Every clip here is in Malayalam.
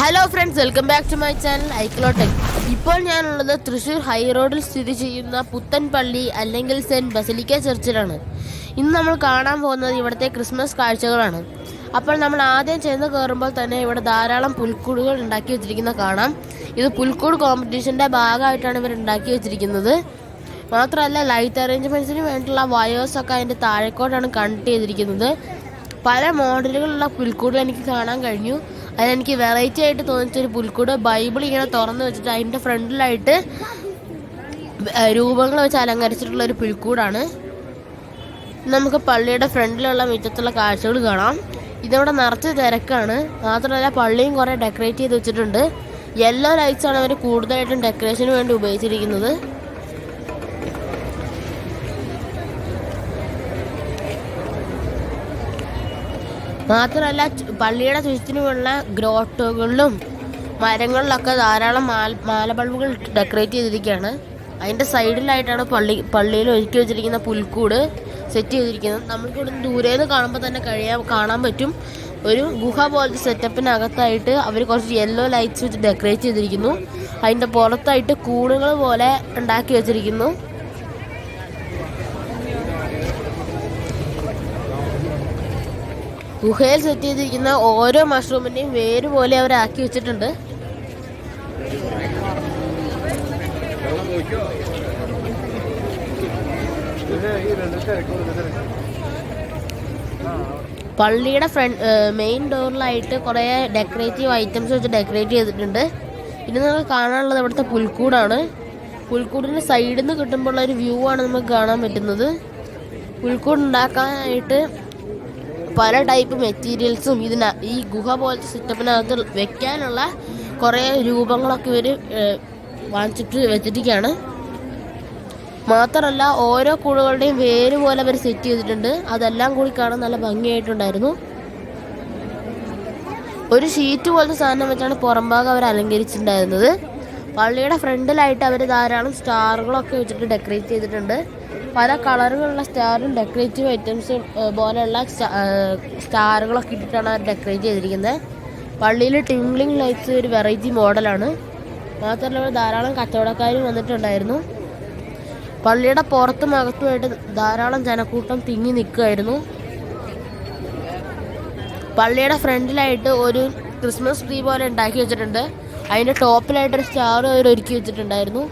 Hello friends welcome back to my channel ഐക്ലോടെക് ഇപ്പോൾ ഞാനുള്ളത് തൃശ്ശൂർ ഹൈ റോഡിൽ സ്ഥിതി ചെയ്യുന്ന പുത്തൻപള്ളി അല്ലെങ്കിൽ സെന്റ് ബസലിക്ക ചർച്ചിലാണ്. ഇന്ന് നമ്മൾ കാണാൻ പോകുന്നത് ഇവിടുത്തെ ക്രിസ്മസ് കാഴ്ചകളാണ്. അപ്പോൾ നമ്മൾ ആദ്യം ചെന്ന് കയറുമ്പോൾ തന്നെ ഇവിടെ ധാരാളം പുൽക്കൂടുകൾ ഉണ്ടാക്കി വെച്ചിരിക്കുന്ന കാണാം. ഇത് പുൽക്കൂട് കോമ്പറ്റീഷന്റെ ഭാഗമായിട്ടാണ് ഇവർ ഉണ്ടാക്കി വെച്ചിരിക്കുന്നത്. മാത്രമല്ല ലൈറ്റ് അറേഞ്ച്മെന്റ്സിന് വേണ്ടിയിട്ടുള്ള വയേഴ്സൊക്കെ അതിന്റെ താഴെക്കോട്ടാണ് കണക്ട് ചെയ്തിരിക്കുന്നത്. പല മോഡലുകളുള്ള പുൽക്കൂടുകൾ എനിക്ക് കാണാൻ കഴിഞ്ഞു. അതിലെനിക്ക് വെറൈറ്റി ആയിട്ട് തോന്നിച്ചൊരു പുൽക്കൂട്. ബൈബിൾ ഇങ്ങനെ തുറന്നു വെച്ചിട്ട് അതിന്റെ ഫ്രണ്ടിലായിട്ട് രൂപങ്ങൾ വെച്ച് അലങ്കരിച്ചിട്ടുള്ള ഒരു പുൽക്കൂടാണ്. നമുക്ക് പള്ളിയുടെ ഫ്രണ്ടിലുള്ള മുറ്റത്തുള്ള കാഴ്ചകൾ കാണാം. ഇതിവിടെ നിറച്ച് തിരക്കാണ്. മാത്രമല്ല പള്ളിയും കുറേ ഡെക്കറേറ്റ് ചെയ്ത് വെച്ചിട്ടുണ്ട്. യെല്ലോ ലൈറ്റ്സ് ആണ് അവർ കൂടുതലായിട്ടും ഡെക്കറേഷന് വേണ്ടി ഉപയോഗിച്ചിരിക്കുന്നത്. മാത്രമല്ല പള്ളിയുടെ ചുറ്റിനുമുള്ള ഗ്രോട്ടുകളിലും മരങ്ങളിലൊക്കെ ധാരാളം മാല ബൾബുകൾ ഡെക്കറേറ്റ് ചെയ്തിരിക്കുകയാണ്. അതിന്റെ സൈഡിലായിട്ടാണ് പള്ളി പള്ളിയിൽ ഒരുക്കി വെച്ചിരിക്കുന്ന പുൽക്കൂട് സെറ്റ് ചെയ്തിരിക്കുന്നത്. നമുക്ക് ഇവിടെ ദൂരെ നിന്ന് കാണുമ്പോൾ തന്നെ കഴിയാൻ കാണാൻ പറ്റും. ഒരു ഗുഹ പോലത്തെ സെറ്റപ്പിനകത്തായിട്ട് അവർ കുറച്ച് യെല്ലോ ലൈറ്റ്സ് വെച്ച് ഡെക്കറേറ്റ് ചെയ്തിരിക്കുന്നു. അതിന്റെ പുറത്തായിട്ട് കൂടുകൾ പോലെ ഉണ്ടാക്കി വെച്ചിരിക്കുന്നു. ഗുഹയിൽ സെറ്റ് ചെയ്തിരിക്കുന്ന ഓരോ മഷ്റൂമിന്റെയും വേര് പോലെ അവരാക്കി വെച്ചിട്ടുണ്ട്. പള്ളിയുടെ ഫ്രണ്ട് മെയിൻ ഡോറിലായിട്ട് കുറേ ഡെക്കറേറ്റീവ് ഐറ്റംസ് വെച്ച് ഡെക്കറേറ്റ് ചെയ്തിട്ടുണ്ട്. ഇനി നമുക്ക് കാണാനുള്ളത് ഇവിടുത്തെ പുൽക്കൂടാണ്. പുൽക്കൂടിന്റെ സൈഡിൽ നിന്ന് കിട്ടുമ്പോഴുള്ള ഒരു വ്യൂ ആണ് നമുക്ക് കാണാൻ പറ്റുന്നത്. പുൽക്കൂട് ഉണ്ടാക്കാനായിട്ട് പല ടൈപ്പ് മെറ്റീരിയൽസും ഇതിന ഈ ഗുഹ പോലത്തെ സെറ്റപ്പിനകത്ത് വെക്കാനുള്ള കുറേ രൂപങ്ങളൊക്കെ ഇവർ വാങ്ങിച്ചിട്ട് വെച്ചിരിക്കുകയാണ് മാത്രമല്ല ഓരോ കൂടുകളുടെയും വേര് പോലെ അവർ സെറ്റ് ചെയ്തിട്ടുണ്ട്. അതെല്ലാം കൂടി കാണാൻ നല്ല ഭംഗിയായിട്ടുണ്ടായിരുന്നു. ഒരു ഷീറ്റ് പോലത്തെ സാധനം വെച്ചാണ് പുറംഭാഗം അവർ അലങ്കരിച്ചിട്ടുണ്ടായിരുന്നത്. പള്ളിയുടെ ഫ്രണ്ടിലായിട്ട് അവർ ധാരാളം സ്റ്റാറുകളൊക്കെ വെച്ചിട്ട് ഡെക്കറേറ്റ് ചെയ്തിട്ടുണ്ട്. പല കളറുകളുള്ള സ്റ്റാറും ഡെക്കറേറ്റീവ് ഐറ്റംസും പോലെയുള്ള സ്റ്റാറുകളൊക്കെ ഇട്ടിട്ടാണ് അവർ ഡെക്കറേറ്റ് ചെയ്തിരിക്കുന്നത്. പള്ളിയിൽ ടിംഗ്ലിംഗ് ലൈറ്റ്സ് ഒരു വെറൈറ്റി മോഡലാണ്. മാത്രമല്ല ധാരാളം കച്ചവടക്കാരും വന്നിട്ടുണ്ടായിരുന്നു. പള്ളിയുടെ പുറത്തും അകത്തുമായിട്ട് ധാരാളം ജനക്കൂട്ടം തിങ്ങി നിൽക്കുമായിരുന്നു പള്ളിയുടെ ഫ്രണ്ടിലായിട്ട് ഒരു ക്രിസ്മസ് ട്രീ പോലെ ഉണ്ടാക്കി വെച്ചിട്ടുണ്ട്. അതിന്റെ ടോപ്പിലായിട്ട് ഒരു സ്റ്റാർ അവർ ഒരുക്കി വെച്ചിട്ടുണ്ടായിരുന്നു.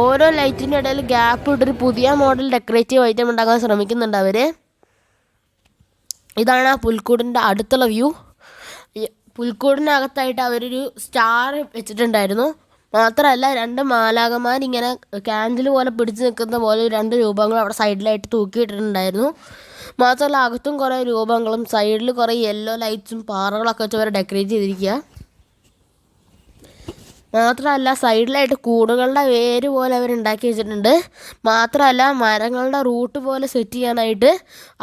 ഓരോ ലൈറ്റിന്റെ ഇടയിൽ ഗ്യാപ്പ് ഇട്ടൊരു പുതിയ മോഡൽ ഡെക്കറേറ്റീവ് ഐറ്റം ഉണ്ടാക്കാൻ ശ്രമിക്കുന്നുണ്ട് അവർ ഇതാണ് ആ പുൽക്കൂടിന്റെ അടുത്തുള്ള വ്യൂ. പുൽക്കൂടിനകത്തായിട്ട് അവരൊരു സ്റ്റാർ വെച്ചിട്ടുണ്ടായിരുന്നു. മാത്രമല്ല രണ്ട് മാലാകമാർ ഇങ്ങനെ ക്യാൻഡിൽ പോലെ പിടിച്ചു നിൽക്കുന്ന പോലെ രണ്ട് രൂപങ്ങൾ അവിടെ സൈഡിലായിട്ട് തൂക്കിയിട്ടിട്ടുണ്ടായിരുന്നു. മാത്രമല്ല അകത്തും കുറേ രൂപങ്ങളും സൈഡിൽ കുറേ യെല്ലോ ലൈറ്റ്സും പാറകളൊക്കെ വെച്ച് അവരെ ഡെക്കറേറ്റ് ചെയ്തിരിക്കുക മാത്രമല്ല സൈഡിലായിട്ട് കൂടുകളുടെ വേര് പോലെ അവർ ഉണ്ടാക്കി വെച്ചിട്ടുണ്ട്. മാത്രമല്ല മരങ്ങളുടെ റൂട്ട് പോലെ സെറ്റ് ചെയ്യാനായിട്ട്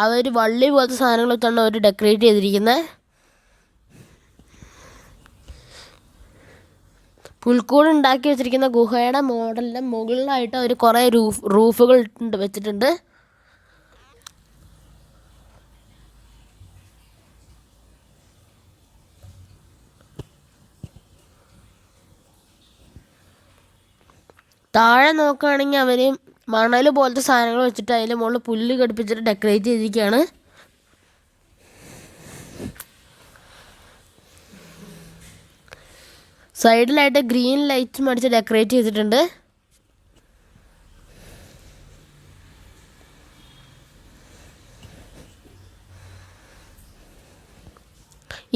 അവർ വള്ളി പോലത്തെ സാധനങ്ങൾ വെച്ചാണ് അവർ ഡെക്കറേറ്റ് ചെയ്തിരിക്കുന്നത് പുൽക്കൂട് ഉണ്ടാക്കി വെച്ചിരിക്കുന്ന ഗുഹയുടെ മോഡലിന്റെ മുകളിലായിട്ട് അവർ കുറേ റൂഫ് റൂഫുകൾ വെച്ചിട്ടുണ്ട്. താഴെ നോക്കുകയാണെങ്കിൽ അവർ മണൽ പോലത്തെ സാധനങ്ങൾ വെച്ചിട്ട് അതിന്റെ മുകളിൽ പുല്ല് ഘടിപ്പിച്ചിട്ട് ഡെക്കറേറ്റ് ചെയ്തിരിക്കുകയാണ്. സൈഡിലായിട്ട് ഗ്രീൻ ലൈറ്റ് മടിച്ച് ഡെക്കറേറ്റ് ചെയ്തിട്ടുണ്ട്.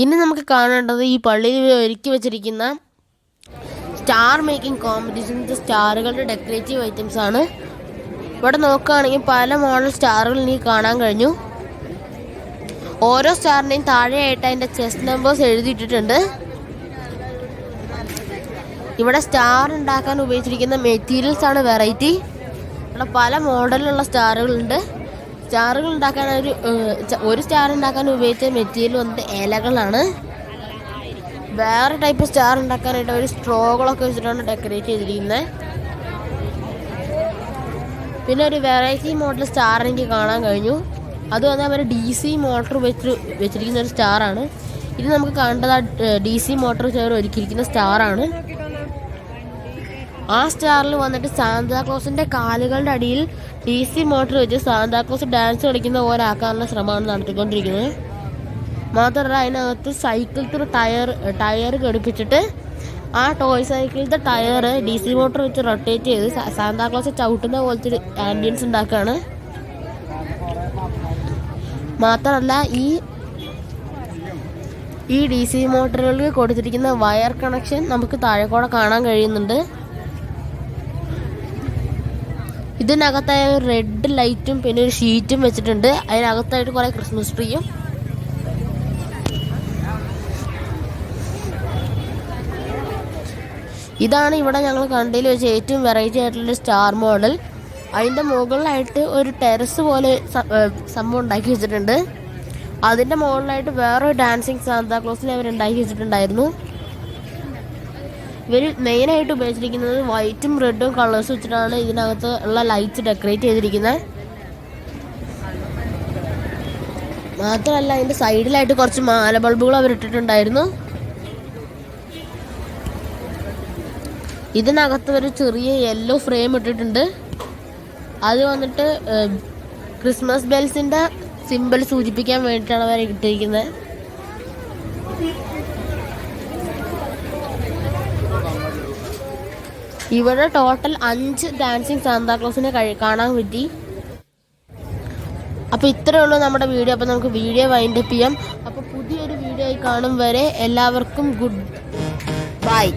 ഇനി നമുക്ക് കാണേണ്ടത് ഈ പള്ളിയിൽ ഒരുക്കി വെച്ചിരിക്കുന്ന സ്റ്റാർ മേക്കിംഗ് കോമ്പറ്റീഷൻസ് സ്റ്റാറുകളുടെ ഡെക്കറേറ്റീവ് ഐറ്റംസ് ആണ്. ഇവിടെ നോക്കുകയാണെങ്കിൽ പല മോഡൽ സ്റ്റാറുകൾ ഇനി കാണാൻ കഴിഞ്ഞു. ഓരോ സ്റ്റാറിന്റെയും താഴെയായിട്ട് അതിന്റെ ചെസ്റ്റ് നമ്പേഴ്സ് എഴുതിയിട്ടിട്ടുണ്ട്. ഇവിടെ സ്റ്റാർ ഉണ്ടാക്കാൻ ഉപയോഗിച്ചിരിക്കുന്ന മെറ്റീരിയൽസ് ആണ് വെറൈറ്റി ഇവിടെ പല മോഡലിലുള്ള സ്റ്റാറുകളുണ്ട് സ്റ്റാറുകൾ ഉണ്ടാക്കാൻ ഒരു ഒരു സ്റ്റാർ ഉണ്ടാക്കാൻ ഉപയോഗിച്ച മെറ്റീരിയൽ വന്നിട്ട് ഇലകളാണ് വേറെ ടൈപ്പ് സ്റ്റാർ ഉണ്ടാക്കാനായിട്ട് ഒരു സ്ട്രോകളൊക്കെ വെച്ചിട്ടാണ് ഡെക്കറേറ്റ് ചെയ്തിരിക്കുന്നത് പിന്നെ ഒരു വെറൈറ്റി മോഡൽ സ്റ്റാർ എനിക്ക് കാണാൻ കഴിഞ്ഞു. അത് വന്നാൽ അവർ ഡി സി മോട്ടർ വെച്ച് വെച്ചിരിക്കുന്ന ഒരു സ്റ്റാറാണ് ഇത് നമുക്ക് കണ്ടത് ഡി സി മോട്ടർ ചേർ ഒരുക്കിയിരിക്കുന്ന സ്റ്റാറാണ് ആ സ്റ്റാറിൽ വന്നിട്ട് സാന്താക്ലോസിന്റെ കാലുകളുടെ അടിയിൽ ഡി സി മോട്ടർ വെച്ച് സാന്താക്ലോസ് ഡാൻസ് കളിക്കുന്ന പോലെ ആക്കാനുള്ള ശ്രമമാണ് നടത്തിക്കൊണ്ടിരിക്കുന്നത്. മാത്രമല്ല അതിനകത്ത് സൈക്കിളത്തെ ടയർ ടയർ ഘടിപ്പിച്ചിട്ട് ആ ടോയ് സൈക്കിളിലത്തെ ടയർ ഡി സി മോട്ടർ വെച്ച് റൊട്ടേറ്റ് ചെയ്ത് സാന്താക്ലോസ് ചവിട്ടുന്ന പോലത്തെ ഒരു ആംബിയൻസ് ഉണ്ടാക്കുകയാണ് മാത്രമല്ല ഈ ഈ ഡി സി മോട്ടറുകൾക്ക് കൊടുത്തിരിക്കുന്ന വയർ കണക്ഷൻ നമുക്ക് താഴെ കൂടെ കാണാൻ കഴിയുന്നുണ്ട്. ഇതിനകത്തായ ഒരു റെഡ് ലൈറ്റും പിന്നെ ഒരു ഷീറ്റും വെച്ചിട്ടുണ്ട്. അതിനകത്തായിട്ട് കുറെ ക്രിസ്മസ് ട്രീയും ഇതാണ് ഇവിടെ ഞങ്ങൾ കണ്ടതിൽ വെച്ച് ഏറ്റവും വെറൈറ്റി ആയിട്ടുള്ള സ്റ്റാർ മോഡൽ അതിന്റെ മുകളിലായിട്ട് ഒരു ടെറസ് പോലെ സംഭവം ഉണ്ടാക്കി വെച്ചിട്ടുണ്ട്. അതിന്റെ മുകളിലായിട്ട് വേറൊരു ഡാൻസിങ് സാന്താക്ലോസിനെ അവർ ഉണ്ടാക്കി വെച്ചിട്ടുണ്ടായിരുന്നു. ഇവർ മെയിനായിട്ട് ഉപയോഗിച്ചിരിക്കുന്നത് വൈറ്റും റെഡും കളേഴ്സ് വെച്ചിട്ടാണ് ഇതിനകത്ത് ഉള്ള ലൈറ്റ്സ് ഡെക്കറേറ്റ് ചെയ്തിരിക്കുന്നത്. മാത്രമല്ല അതിന്റെ സൈഡിലായിട്ട് കുറച്ച് മാല ബൾബുകൾ അവർ ഇട്ടിട്ടുണ്ടായിരുന്നു. ഇതിനകത്ത് ഒരു ചെറിയ യെല്ലോ ഫ്രെയിം ഇട്ടിട്ടുണ്ട്. അത് വന്നിട്ട് ക്രിസ്മസ് ബെൽസിന്റെ സിമ്പിൾ സൂചിപ്പിക്കാൻ വേണ്ടിയിട്ടാണ് അവർ ഇട്ടിരിക്കുന്നത്. ഇവിടെ ടോട്ടൽ അഞ്ച് ഡാൻസിങ് സാന്താക്ലോസിനെ കാണാൻ പറ്റി. അപ്പോൾ ഇത്രയേ ഉള്ളൂ നമ്മുടെ വീഡിയോ. അപ്പോൾ നമുക്ക് വീഡിയോ വൈൻഡപ്പ് ചെയ്യാം. അപ്പോൾ പുതിയൊരു വീഡിയോ ആയി കാണും വരെ എല്ലാവർക്കും ഗുഡ് ബൈ